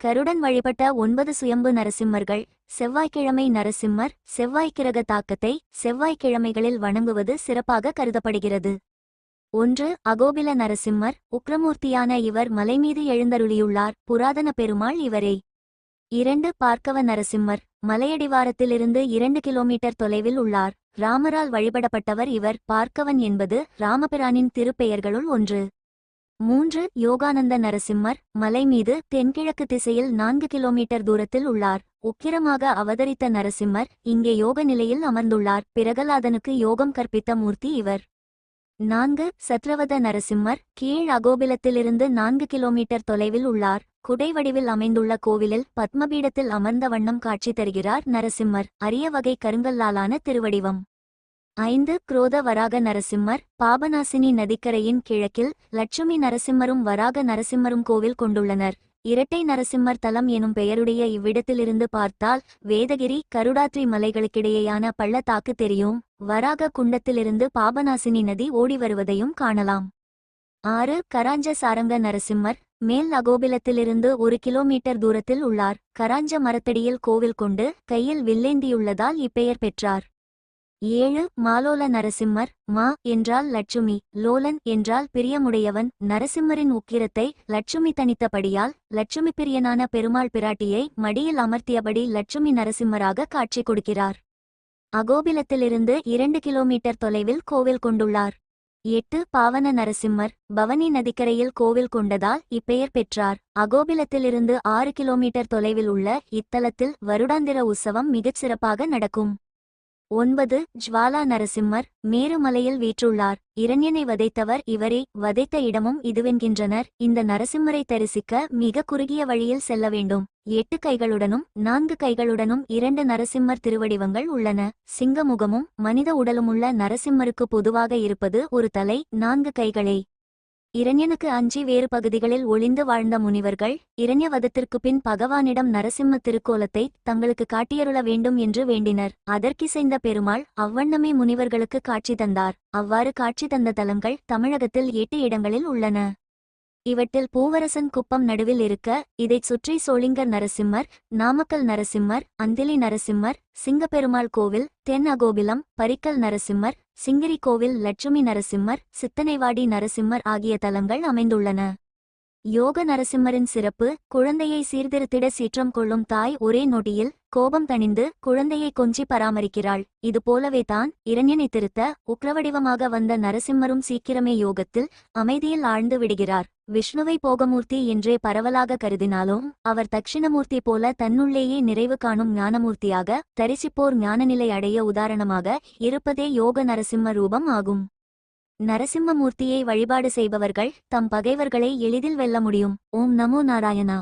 கருடன் வழிபட்ட ஒன்பது சுயம்பு நரசிம்மர்கள் செவ்வாய்க்கிழமை நரசிம்மர் செவ்வாய்க்கிரக தாக்கத்தை செவ்வாய்க்கிழமைகளில் வணங்குவது சிறப்பாக கருதப்படுகிறது. ஒன்று அகோபில நரசிம்மர் உக்ரமூர்த்தியான இவர் மலைமீது எழுந்தருளியுள்ளார் புராதன பெருமாள் இவரே. இரண்டு பார்க்கவ நரசிம்மர் மலையடிவாரத்திலிருந்து இரண்டு கிலோமீட்டர் தொலைவில் உள்ளார் ராமரால் வழிபடப்பட்டவர் இவர் பார்க்கவன் என்பது ராமபிரானின் திருப்பெயர்களுள் ஒன்று. மூன்று யோகானந்த நரசிம்மர் மலை மீது தென்கிழக்கு திசையில் நான்கு கிலோமீட்டர் தூரத்தில் உள்ளார். உக்கிரமாக அவதரித்த நரசிம்மர் இங்கே யோக நிலையில் அமர்ந்துள்ளார். பிரகலாதனுக்கு யோகம் கற்பித்த மூர்த்தி இவர். நான்கு சத்ரவத நரசிம்மர் கீழ் அகோபிலத்திலிருந்து நான்கு கிலோமீட்டர் தொலைவில் உள்ளார். குடை வடிவில் அமைந்துள்ள கோவிலில் பத்மபீடத்தில் அமர்ந்த வண்ணம் காட்சி தருகிறார் நரசிம்மர். அரிய வகை கருங்கல்லாலான திருவடிவம். ஐந்து குரோத வராக நரசிம்மர் பாபநாசினி நதிக்கரையின் கிழக்கில் லட்சுமி நரசிம்மரும் வராக நரசிம்மரும் கோவில் கொண்டுள்ளனர். இரட்டை நரசிம்மர் தலம் எனும் பெயருடைய இவ்விடத்திலிருந்து பார்த்தால் வேதகிரி கருடாத்ரி மலைகளுக்கிடையேயான பள்ளத்தாக்கு தெரியும். வராக குண்டத்திலிருந்து பாபநாசினி நதி ஓடி வருவதையும் காணலாம். ஆறு கராஞ்ச சாரங்க நரசிம்மர் மேல் அகோபிலத்திலிருந்து ஒரு கிலோமீட்டர் தூரத்தில் உள்ளார். கராஞ்ச மரத்தடியில் கோவில் கொண்டு கையில் வில்லேந்தியுள்ளதால் இப்பெயர் பெற்றார். ஏழு மாலோல நரசிம்மர் மா என்றால் லட்சுமி லோலன் என்றால் பிரியமுடையவன். நரசிம்மரின் உக்கிரத்தை லட்சுமி தனித்தபடியால் லட்சுமி பிரியனான பெருமாள் பிராட்டியை மடியில் அமர்த்தியபடி லட்சுமி நரசிம்மராக காட்சி கொடுக்கிறார். அகோபிலத்திலிருந்து இரண்டு கிலோமீட்டர் தொலைவில் கோவில் கொண்டுள்ளார். எட்டு பாவன நரசிம்மர் பவனி நதிக்கரையில் கோவில் கொண்டதால் இப்பெயர் பெற்றார். அகோபிலத்திலிருந்து ஆறு கிலோமீட்டர் தொலைவில் உள்ள இத்தலத்தில் வருடாந்திர உற்சவம் மிகச் சிறப்பாக நடக்கும். ஒன்பது ஜ்வாலா நரசிம்மர் மேருமலையில் வீற்றுள்ளார். இரண்யனை வதைத்தவர் இவரே வதைத்த இடமும் இதுவென்கின்றனர். இந்த நரசிம்மரை தரிசிக்க மிக குறுகிய வழியில் செல்ல வேண்டும். எட்டு கைகளுடனும் நான்கு கைகளுடனும் இரண்டு நரசிம்மர் திருவடிவங்கள் உள்ளன. சிங்கமுகமும் மனித உடலுமுள்ள நரசிம்மருக்கு பொதுவாக இருப்பது ஒரு தலை நான்கு கைகளே. இரண்யனுக்கு அஞ்சி வேறு பகுதிகளில் ஒளிந்து வாழ்ந்த முனிவர்கள் இரண்யவதத்திற்கு பின் பகவானிடம் நரசிம்ம திருக்கோலத்தை தங்களுக்கு காட்டியருள வேண்டும் என்று வேண்டினர். அதற்கிசைந்த பெருமாள் அவ்வண்ணமே முனிவர்களுக்கு காட்சி தந்தார். அவ்வாறு காட்சி தந்த தலங்கள் தமிழகத்தில் எட்டு இடங்களில் உள்ளன. இவற்றில் பூவரசன் குப்பம் நடுவில் இருக்க இதைச் சுற்றி சோளிங்கர் நரசிம்மர் நாமக்கல் நரசிம்மர் அந்திலி நரசிம்மர் சிங்கப்பெருமாள் கோவில் தென் அகோபிலம் பரிக்கல் நரசிம்மர் சிங்கிரி கோவில் லட்சுமி நரசிம்மர் சித்தனைவாடி நரசிம்மர் ஆகிய தலங்கள் அமைந்துள்ளன. யோக நரசிம்மரின் சிறப்பு குழந்தையை சீர்திருத்திட சீற்றம் கொள்ளும் தாய் ஒரே நொடியில் கோபம் தணிந்து குழந்தையை கொஞ்சி பராமரிக்கிறாள். இதுபோலவே தான் இரண்யனை திருத்த உக்ரவடிவமாக வந்த நரசிம்மரும் சீக்கிரமே யோகத்தில் அமைதியில் ஆழ்ந்து விடுகிறார். விஷ்ணுவை போகமூர்த்தி என்றே பரவலாக கருதினாலும் அவர் தட்சிணமூர்த்தி போல தன்னுள்ளேயே நிறைவு காணும் ஞானமூர்த்தியாக தரிசிப்போர் ஞானநிலை அடைய உதாரணமாக இருப்பதே யோக நரசிம்ம ரூபம் ஆகும். நரசிம்மமூர்த்தியை வழிபாடு செய்பவர்கள் தம் பகைவர்களை எளிதில் வெல்ல முடியும். ஓம் நமோ நாராயணா.